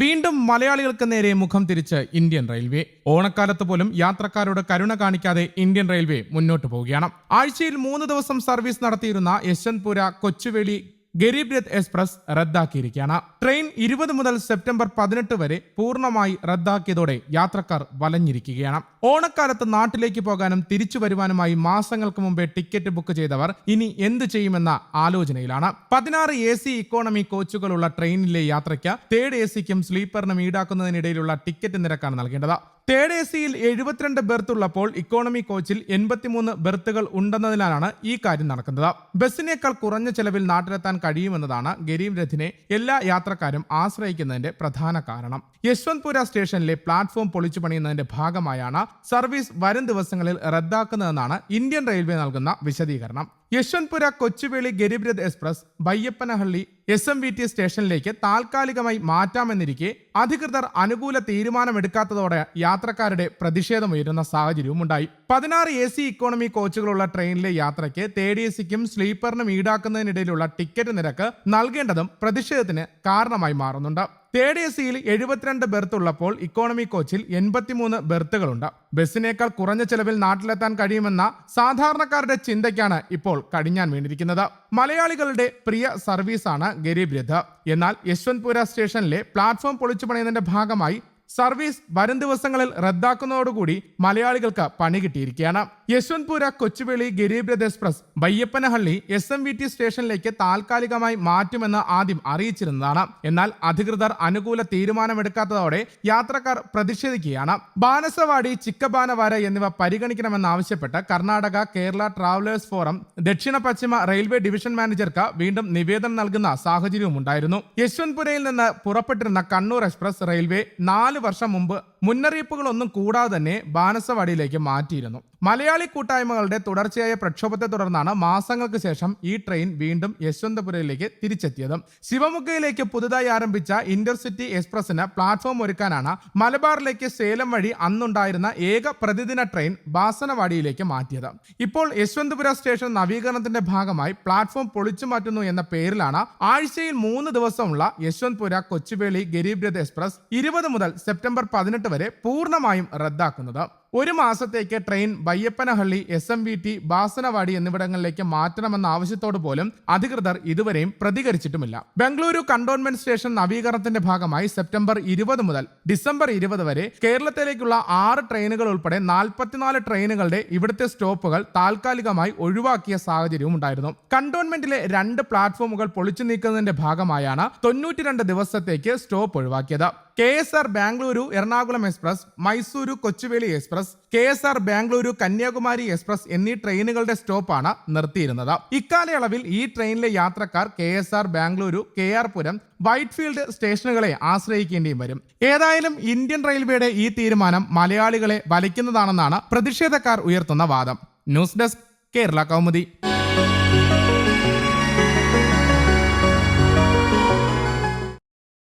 വീണ്ടും മലയാളികൾക്ക് നേരെ മുഖം തിരിച്ച് ഇന്ത്യൻ റെയിൽവേ. ഓണക്കാലത്ത് പോലും യാത്രക്കാരോട് കരുണ കാണിക്കാതെ ഇന്ത്യൻ റെയിൽവേ മുന്നോട്ട് പോവുകയാണ്. ആഴ്ചയിൽ മൂന്ന് ദിവസം സർവീസ് നടത്തിയിരുന്ന യശ്വന്ത്പുര കൊച്ചുവേളി ഗരീബ് രഥ് എക്സ്പ്രസ് റദ്ദാക്കിയിരിക്കുകയാണ്. ട്രെയിൻ ഇരുപത് മുതൽ സെപ്റ്റംബർ പതിനെട്ട് വരെ പൂർണമായി റദ്ദാക്കിയതോടെ യാത്രക്കാർ വലഞ്ഞിരിക്കുകയാണ്. ഓണക്കാലത്ത് നാട്ടിലേക്ക് പോകാനും തിരിച്ചു വരുവാനുമായി മാസങ്ങൾക്ക് മുമ്പേ ടിക്കറ്റ് ബുക്ക് ചെയ്തവർ ഇനി എന്ത് ചെയ്യുമെന്ന ആലോചനയിലാണ്. പതിനാറ് എ സി ഇക്കോണമി കോച്ചുകളുള്ള ട്രെയിനിലെ യാത്രയ്ക്ക് തേർഡ് എ സിക്കും സ്ലീപ്പറിനും ഈടാക്കുന്നതിനിടയിലുള്ള ടിക്കറ്റ് നിരക്കാണ് നൽകേണ്ടത്. തേർഡ് എ സിയിൽ എഴുപത്തിരണ്ട് ബെർത്ത് ഉള്ളപ്പോൾ ഇക്കോണമി കോച്ചിൽ എൺപത്തിമൂന്ന് ബെർത്തുകൾ ഉണ്ടെന്നതിനാലാണ് ഈ കാര്യം നടക്കുന്നത്. ബസ്സിനേക്കാൾ കുറഞ്ഞ ചെലവിൽ നാട്ടിലെത്താൻ കഴിയുമെന്നതാണ് ഗരീബ് രഥിനെ എല്ലാ യാത്രക്കാരും ആശ്രയിക്കുന്നതിന്റെ പ്രധാന കാരണം. യശ്വന്ത്പുര സ്റ്റേഷനിലെ പ്ലാറ്റ്ഫോം പൊളിച്ചു പണിയുന്നതിന്റെ ഭാഗമായാണ് സർവീസ് വരും ദിവസങ്ങളിൽ റദ്ദാക്കുന്നതെന്നാണ് ഇന്ത്യൻ റെയിൽവേ നൽകുന്ന വിശദീകരണം. Yesvantpur Kochuveli Garib Rath express Baiyappanahalli S M V T സ്റ്റേഷനിലേക്ക് താൽക്കാലികമായി മാറ്റാമെന്നിരിക്കെ അധികൃതർ അനുകൂല തീരുമാനമെടുക്കാത്തതോടെ യാത്രക്കാരുടെ പ്രതിഷേധമുയരുന്ന സാഹചര്യവും ഉണ്ടായി പതിനാറ് എ സി ഇക്കോണമി കോച്ചുകളുള്ള ട്രെയിനിലെ യാത്രയ്ക്ക് തേർഡ് എ സിക്കും സ്ലീപ്പറിനും ഈടാക്കുന്നതിനിടയിലുള്ള ടിക്കറ്റ് നിരക്ക് നൽകേണ്ടതും പ്രതിഷേധത്തിന് കാരണമായി മാറുന്നുണ്ട്. തേർഡ് എ സിയിൽ എഴുപത്തിരണ്ട് ബെർത്ത് ഉള്ളപ്പോൾ ഇക്കോണമി കോച്ചിൽ എൺപത്തിമൂന്ന് ബെർത്തുകളുണ്ട് ബസ്സിനേക്കാൾ കുറഞ്ഞ ചെലവിൽ നാട്ടിലെത്താൻ കഴിയുമെന്ന സാധാരണക്കാരുടെ ചിന്തയ്ക്കാണ് ഇപ്പോൾ കടിഞ്ഞാൻ വീണിരിക്കുന്നത്. മലയാളികളുടെ പ്രിയ സർവീസാണ് ഗരീബ് രഥ. എന്നാൽ യശ്വന്ത്പുര സ്റ്റേഷനിലെ പ്ലാറ്റ്ഫോം പൊളിച്ചു പണിയുന്നതിന്റെ ഭാഗമായി സർവീസ് വരും ദിവസങ്ങളിൽ റദ്ദാക്കുന്നതോടുകൂടി മലയാളികൾക്ക് പണി കിട്ടിയിരിക്കുകയാണ്. Yesvantpur Kochuveli Garib Rath express Baiyappanahalli S M V T സ്റ്റേഷനിലേക്ക് താൽക്കാലികമായി മാറ്റുമെന്ന് ആദ്യം അറിയിച്ചിരുന്നതാണ്. എന്നാൽ അധികൃതർ അനുകൂല തീരുമാനമെടുക്കാത്തതോടെ യാത്രക്കാർ പ്രതിഷേധിക്കുകയാണ്. ബാനസവാടി ചിക്കബാനവാര എന്നിവ പരിഗണിക്കണമെന്നാവശ്യപ്പെട്ട് കർണാടക കേരള ട്രാവലേഴ്സ് ഫോറം ദക്ഷിണ പശ്ചിമ റെയിൽവേ ഡിവിഷൻ മാനേജർക്ക് വീണ്ടും നിവേദനം നൽകുന്ന സാഹചര്യവും ഉണ്ടായിരുന്നു യശ്വന്ത്പുരയിൽ നിന്ന് പുറപ്പെട്ടിരുന്ന കണ്ണൂർ എക്സ്പ്രസ് റെയിൽവേ നാല് വർഷം മുമ്പ് മുന്നറിയിപ്പുകളൊന്നും കൂടാതെ തന്നെ ബാനസവാടിയിലേക്ക് മാറ്റിയിരുന്നു. മലയാളി കൂട്ടായ്മകളുടെ തുടർച്ചയായ പ്രക്ഷോഭത്തെ തുടർന്നാണ് മാസങ്ങൾക്ക് ശേഷം ഈ ട്രെയിൻ വീണ്ടും യശ്വന്തപുരയിലേക്ക് തിരിച്ചെത്തിയത്. ശിവമുഖയിലേക്ക് പുതുതായി ആരംഭിച്ച ഇന്റർസിറ്റി എക്സ്പ്രസിന് പ്ലാറ്റ്ഫോം ഒരുക്കാനാണ് മലബാറിലേക്ക് സേലം വഴി അന്നുണ്ടായിരുന്ന ഏക പ്രതിദിന ട്രെയിൻ ബാസനവാടിയിലേക്ക് മാറ്റിയത്. ഇപ്പോൾ യശ്വന്തപുര സ്റ്റേഷൻ നവീകരണത്തിന്റെ ഭാഗമായി പ്ലാറ്റ്ഫോം പൊളിച്ചു മാറ്റുന്നു എന്ന പേരിലാണ് ആഴ്ചയിൽ മൂന്ന് ദിവസമുള്ള യശ്വന്ത്പുര കൊച്ചുവേളി ഗരീബ് രഥ് എക്സ്പ്രസ് ഇരുപത് മുതൽ സെപ്റ്റംബർ പതിനെട്ട് വരെ പൂർണമായും റദ്ദാക്കുന്നത്. ഒരു മാസത്തേക്ക് train Baiyappanahalli S M V T Banaswadi എന്നിവിടങ്ങളിലേക്ക് മാറ്റണമെന്ന ആവശ്യത്തോട് പോലും അധികൃതർ ഇതുവരെയും പ്രതികരിച്ചിട്ടുമില്ല. ബംഗളൂരു കണ്ടോൺമെന്റ് സ്റ്റേഷൻ നവീകരണത്തിന്റെ ഭാഗമായി സെപ്റ്റംബർ ഇരുപത് മുതൽ ഡിസംബർ ഇരുപത് വരെ കേരളത്തിലേക്കുള്ള ആറ് ട്രെയിനുകൾ ഉൾപ്പെടെ നാൽപ്പത്തിനാല് ട്രെയിനുകളുടെ ഇവിടുത്തെ സ്റ്റോപ്പുകൾ താൽക്കാലികമായി ഒഴിവാക്കിയ സാഹചര്യവും ഉണ്ടായിരുന്നു. കണ്ടോൺമെന്റിലെ രണ്ട് പ്ലാറ്റ്ഫോമുകൾ പൊളിച്ചു നീക്കുന്നതിന്റെ ഭാഗമായാണ് തൊണ്ണൂറ്റിരണ്ട് ദിവസത്തേക്ക് സ്റ്റോപ്പ് ഒഴിവാക്കിയത്. K S R Bengaluru Ernakulam express Mysuru Kochuveli express K S R Bengaluru Kanyakumari express എന്നീ ട്രെയിനുകളുടെ സ്റ്റോപ്പാണ് നിർത്തിയിരുന്നത്. ഇക്കാലയളവിൽ ഈ ട്രെയിനിലെ യാത്രക്കാർ K S R Bengaluru K R Puram Whitefield സ്റ്റേഷനുകളെ ആശ്രയിക്കേണ്ടിയും വരും. ഏതായാലും ഇന്ത്യൻ റെയിൽവേയുടെ ഈ തീരുമാനം മലയാളികളെ വലയ്ക്കുന്നതാണെന്നാണ് പ്രതിഷേധക്കാർ ഉയർത്തുന്ന വാദം. News desk Kerala Kaumudi.